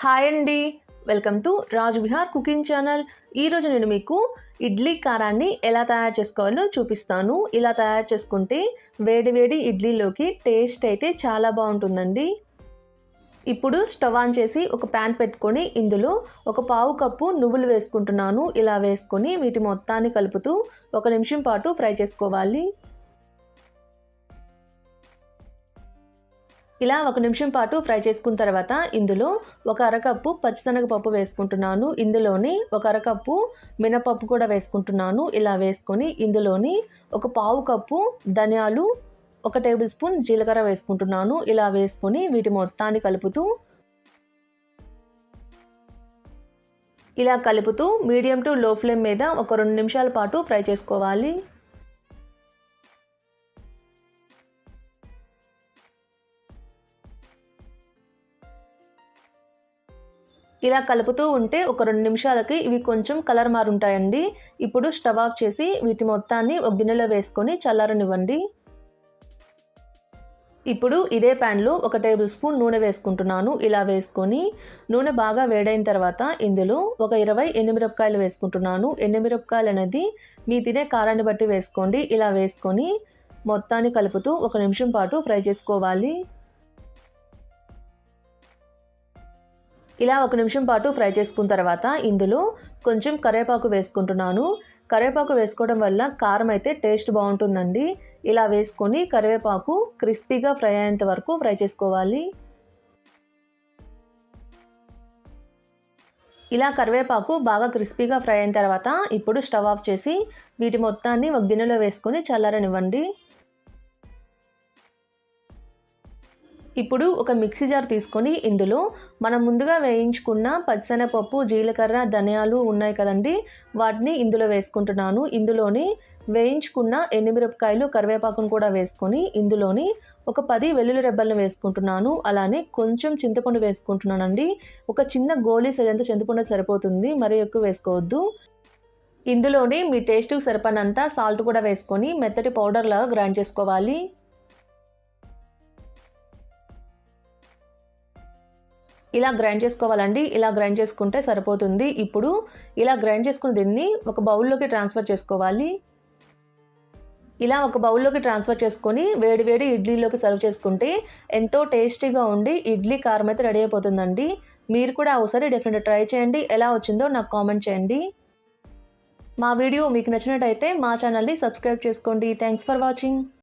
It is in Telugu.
హాయ్ అండి. Welcome to Raj Vihar cooking channel. ఈరోజు నేను మీకు ఇడ్లీ కారాన్ని ఎలా తయారు చేసుకోవాలో చూపిస్తాను. ఇలా తయారు చేసుకుంటే వేడి వేడి ఇడ్లీలోకి టేస్ట్ అయితే చాలా బాగుంటుందండి. ఇప్పుడు స్టవ్ ఆన్ చేసి ఒక ప్యాన్ పెట్టుకొని ఇందులో ఒక పావు కప్పు నువ్వులు వేసుకుంటున్నాను. ఇలా వేసుకొని వీటి మొత్తాన్ని కలుపుతూ ఒక నిమిషం పాటు ఫ్రై చేసుకోవాలి. ఇలా ఒక నిమిషం పాటు ఫ్రై చేసుకున్న తర్వాత ఇందులో ఒక అరకప్పు పచ్చిశనగపప్పు వేసుకుంటున్నాను. ఇందులోని ఒక అరకప్పు మినపప్పు కూడా వేసుకుంటున్నాను. ఇలా వేసుకొని ఇందులోని ఒక పావు కప్పు ధనియాలు ఒక టేబుల్ స్పూన్ జీలకర్ర వేసుకుంటున్నాను. ఇలా వేసుకొని వీటి మొత్తాన్ని కలుపుతూ ఇలా కలుపుతూ మీడియం టు లో ఫ్లేమ్ మీద ఒక రెండు నిమిషాల పాటు ఫ్రై చేసుకోవాలి. ఇలా కలుపుతూ ఉంటే ఒక రెండు నిమిషాలకి ఇవి కొంచెం కలర్ మారుంటాయండి. ఇప్పుడు స్టవ్ ఆఫ్ చేసి వీటి మొత్తాన్ని ఒక గిన్నెలో వేసుకొని చల్లారనివ్వండి. ఇప్పుడు ఇదే ప్యాన్లో ఒక టేబుల్ స్పూన్ నూనె వేసుకుంటున్నాను. ఇలా వేసుకొని నూనె బాగా వేడైన తర్వాత ఇందులో ఒక ఇరవై ఎండుమిరపకాయలు వేసుకుంటున్నాను. ఎండుమిరపకాయలు అనేది మీ తినే కారాన్ని బట్టి వేసుకోండి. ఇలా వేసుకొని మొత్తాన్ని కలుపుతూ ఒక నిమిషం పాటు ఫ్రై చేసుకోవాలి. ఇలా ఒక నిమిషం పాటు ఫ్రై చేసుకున్న తర్వాత ఇందులో కొంచెం కరివేపాకు వేసుకుంటున్నాను. కరివేపాకు వేసుకోవడం వల్ల కారం అయితే టేస్ట్ బాగుంటుందండి. ఇలా వేసుకొని కరివేపాకు క్రిస్పీగా ఫ్రై అయ్యేంత వరకు ఫ్రై చేసుకోవాలి. ఇలా కరివేపాకు బాగా క్రిస్పీగా ఫ్రై అయిన తర్వాత ఇప్పుడు స్టవ్ ఆఫ్ చేసి వీటి మొత్తాన్ని ఒక గిన్నెలో వేసుకొని చల్లారనివ్వండి. ఇప్పుడు ఒక మిక్సీ జార్ తీసుకొని ఇందులో మనం ముందుగా వేయించుకున్న పచ్చిశనగపప్పు జీలకర్ర ధనియాలు ఉన్నాయి కదండి. వాటిని ఇందులో వేసుకుంటున్నాను. ఇందులోని వేయించుకున్న ఎండుమిరపకాయలు కరివేపాకును కూడా వేసుకొని ఇందులోని ఒక పది వెల్లుల్లి రెబ్బలను వేసుకుంటున్నాను. అలానే కొంచెం చింతపండు వేసుకుంటున్నానండి. ఒక చిన్న గోళీ సజంత చింతపండు సరిపోతుంది. మరీ ఎక్కువ వేసుకోవద్దు. ఇందులోని మీ టేస్ట్కి సరిపడినంత సాల్ట్ కూడా వేసుకొని మెత్తటి పౌడర్ లాగా గ్రైండ్ చేసుకోవాలి. ఇలా గ్రైండ్ చేసుకోవాలండి. ఇలా గ్రైండ్ చేసుకుంటే సరిపోతుంది. ఇప్పుడు ఇలా గ్రైండ్ చేసుకున్న దీన్ని ఒక బౌల్లోకి ట్రాన్స్ఫర్ చేసుకోవాలి. ఇలా ఒక బౌల్లోకి ట్రాన్స్ఫర్ చేసుకొని వేడి వేడి ఇడ్లీలోకి సర్వ్ చేసుకుంటే ఎంతో టేస్టీగా ఉండి ఇడ్లీ కారం అయితే రెడీ అయిపోతుందండి. మీరు కూడా ఒకసారి డెఫినెట్గా ట్రై చేయండి. ఎలా వచ్చిందో నాకు కామెంట్ చేయండి. మా వీడియో మీకు నచ్చినట్టయితే మా ఛానల్ని సబ్స్క్రైబ్ చేసుకోండి. Thanks for watching